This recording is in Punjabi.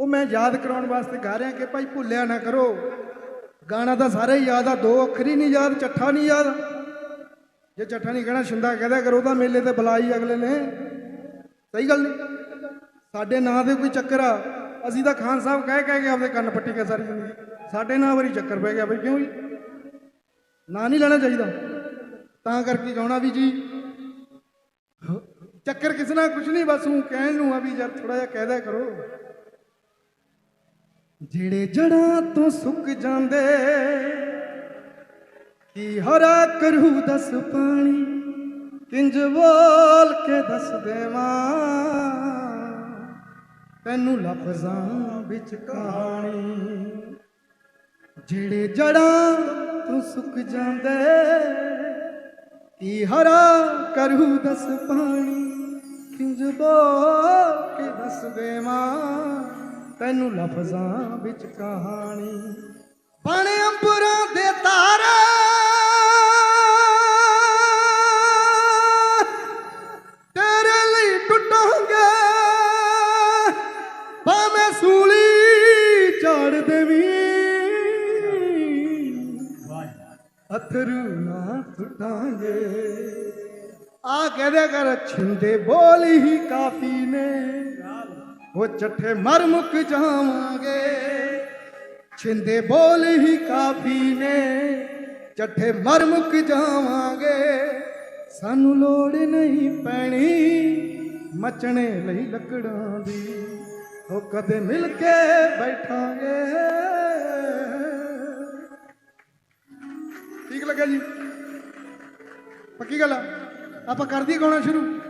ਉਹ ਮੈਂ ਯਾਦ ਕਰਾਉਣ ਵਾਸਤੇ ਗਾ ਰਿਹਾ ਕਿ ਭਾਈ ਭੁੱਲਿਆ ਨਾ ਕਰੋ। ਗਾਣਾ ਤਾਂ ਸਾਰੇ ਹੀ ਯਾਦ ਆ, ਦੋ ਅੱਖਰ ਹੀ ਨਹੀਂ ਯਾਦ, ਚੱਠਾ ਨਹੀਂ ਯਾਦ। ਜੇ ਚੱਠਾ ਨਹੀਂ ਕਹਿਣਾ, ਛਿੰਦਾ ਕਹਦਾ ਕਰੋ ਤਾਂ ਮੇਲੇ ਤੇ ਬੁਲਾਈ ਅਗਲੇ ਨੇ। ਸਹੀ ਗੱਲ ਨਹੀਂ? ਸਾਡੇ ਨਾਂ ਦੇ ਕੋਈ ਚੱਕਰ ਆ। ਅਸੀਂ ਤਾਂ ਖਾਨ ਸਾਹਿਬ ਕਹਿ ਕਹਿ ਕੇ ਆਪਦੇ ਕੰਨ ਪੱਟੀ ਕੇ ਸਾਰੀ ਜ਼ਿੰਦਗੀ। ਸਾਡੇ ਨਾਂ ਵਾਰੀ ਚੱਕਰ ਪੈ ਗਿਆ ਬਈ, ਕਿਉਂ ਜੀ? ਨਾਂ ਨਹੀਂ ਲੈਣਾ ਚਾਹੀਦਾ। ਤਾਂ ਕਰਕੇ ਗਾਉਣਾ ਵੀ ਜੀ। ਚੱਕਰ ਕਿਸੇ ਨਾਲ ਕੁਛ ਨਹੀਂ, ਬਸ ਉਹ ਕਹਿਣ ਨੂੰ ਆ ਵੀ ਯਾਰ ਥੋੜਾ ਜਿਹਾ ਕਹਿਦਾ ਕਰੋ। ਜਿਹੜੇ ਜੜਾਂ ਤੋਂ ਸੁੱਕ ਜਾਂਦੇ, ਕੀ ਹਰਾ ਕਰੂ ਦਸ ਪਾਣੀ, ਕਿੰਜ ਬੋਲ ਕੇ ਦੱਸ ਦੇਵਾਂ? ਤੈਨੂੰ ਲਫ਼ਜ਼ਾਂ ਵਿੱਚ ਕਹਾਣੀ। ਜਿਹੜੇ ਜੜਾਂ ਤੋਂ ਸੁੱਕ ਜਾਂਦੇ, ਕੀ ਹਰਾ ਕਰੂ ਦਸ ਪਾਣੀ, ਕਿੰਜ ਬੋਲ ਕੇ ਦੱਸ ਦੇਵਾਂ? ਤੈਨੂੰ ਲਫ਼ਜ਼ਾਂ ਵਿੱਚ ਕਹਾਣੀ। ਬਣ ਅੰਬਰਾਂ ਦੇ ਤਾਰੇ। ਤੇਰੇ ਲਈ ਟੁੱਟਾਂਗੇ। ਭਾਵੇਂ ਸੂਲੀ ਝਾੜ ਦੇਵੀ। ਅਥਰੂ ਨਾ ਟੁੱਟਾਂਗੇ। ਆ ਕਹਦੇ ਕਰ, ਛਿੰਦੇ ਬੋਲ ਹੀ ਕਾਫੀ ਨੇ। ਉਹ ਚੱਠੇ ਮਰ ਮੁੱਕ ਜਾਵਾਂਗੇ। ਛਿੰਦੇ ਬੋਲ ਹੀ ਕਾਫੀ ਨੇ ਚੱਠੇ ਮਰ ਮੁੱਕ ਜਾਵਾਂਗੇ। ਸਾਨੂੰ ਲੋੜ ਨਹੀਂ ਪੈਣੀ ਮਚਣੇ ਲਈ ਲੱਕੜਾਂ ਦੀ। ਉਹ ਕਦੇ ਮਿਲ ਕੇ ਬੈਠਾਂਗੇ। ਠੀਕ ਲੱਗਾ ਜੀ? ਪੱਕੀ ਗੱਲ ਆ? ਆਪਾਂ ਕਰ ਦਈਏ ਗਾਉਣਾ ਸ਼ੁਰੂ?